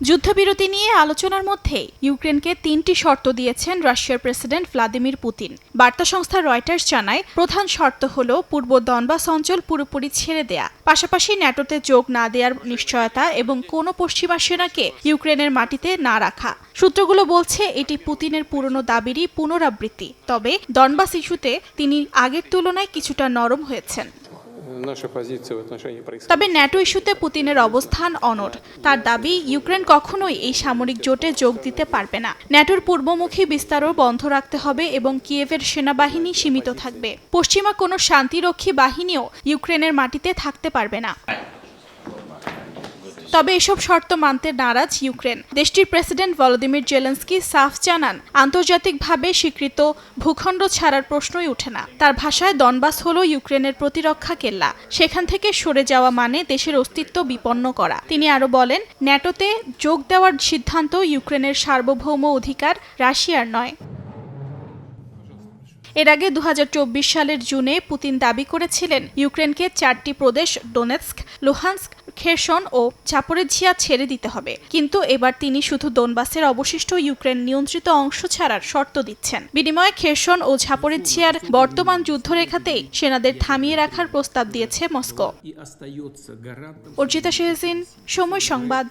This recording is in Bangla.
যুদ্ধবিরতি নিয়ে আলোচনার মধ্যে ইউক্রেনকে তিনটি শর্ত দিয়েছেন রাশিয়ার প্রেসিডেন্ট ভ্লাদিমির পুতিন। বার্তা সংস্থা রয়টার্স জানায়, প্রধান শর্ত হল পূর্ব দনবাস অঞ্চল পুরোপুরি ছেড়ে দেয়া। পাশাপাশি ন্যাটোতে যোগ না দেওয়ার নিশ্চয়তা এবং কোনো পশ্চিমা সেনাকে ইউক্রেনের মাটিতে না রাখা। সূত্রগুলো বলছে, এটি পুতিনের পুরনো দাবিরই পুনরাবৃত্তি। তবে দনবাস ইস্যুতে তিনি আগের তুলনায় কিছুটা নরম হয়েছেন। তবে ন্যাটো ইস্যুতে পুতিনের অবস্থান অনট। তার দাবি, ইউক্রেন কখনোই এই সামরিক জোটে যোগ দিতে পারবে না। ন্যাটোর পূর্বমুখী বিস্তারও বন্ধ রাখতে হবে এবং কিয়েভের সেনাবাহিনী সীমিত থাকবে। পশ্চিমা কোনো শান্তিরক্ষী বাহিনীও ইউক্রেনের মাটিতে থাকতে পারবে না। তবে এসব শর্ত মানতে নারাজ ইউক্রেন। দেশটির প্রেসিডেন্ট ভলোদিমির জেলেন্সকি সাফ জানান, আন্তর্জাতিকভাবে স্বীকৃত ভূখণ্ড ছাড়ার প্রশ্নই ওঠে না। তার ভাষায়, দনবাস হল ইউক্রেনের প্রতিরক্ষা কেল্লা। সেখান থেকে সরে যাওয়া মানে দেশের অস্তিত্ব বিপন্ন করা। তিনি আরও বলেন, ন্যাটোতে যোগ দেওয়ার সিদ্ধান্ত ইউক্রেনের সার্বভৌম অধিকার, রাশিয়ার নয়। এর আগে দু হাজার চব্বিশ সালের জুনে পুতিন দাবি করেছিলেন, ইউক্রেনকে চারটি প্রদেশ, ডোনেৎস্ক, লুহান্স্ক খেরসন ও ঝাপরেঝিয়া ছেড়ে দিতে হবে। কিন্তু এবার তিনি শুধু দনবাসের অবশিষ্ট ইউক্রেন নিয়ন্ত্রিত অংশ ছাড়ার শর্ত দিচ্ছেন। বিনিময়ে খেরসন ও ঝাপরেঝিয়ার বর্তমান যুদ্ধরেখাতেই সেনাদের থামিয়ে রাখার প্রস্তাব দিয়েছে মস্কো। অর্জিতা শেহসিন সময় সংবাদ।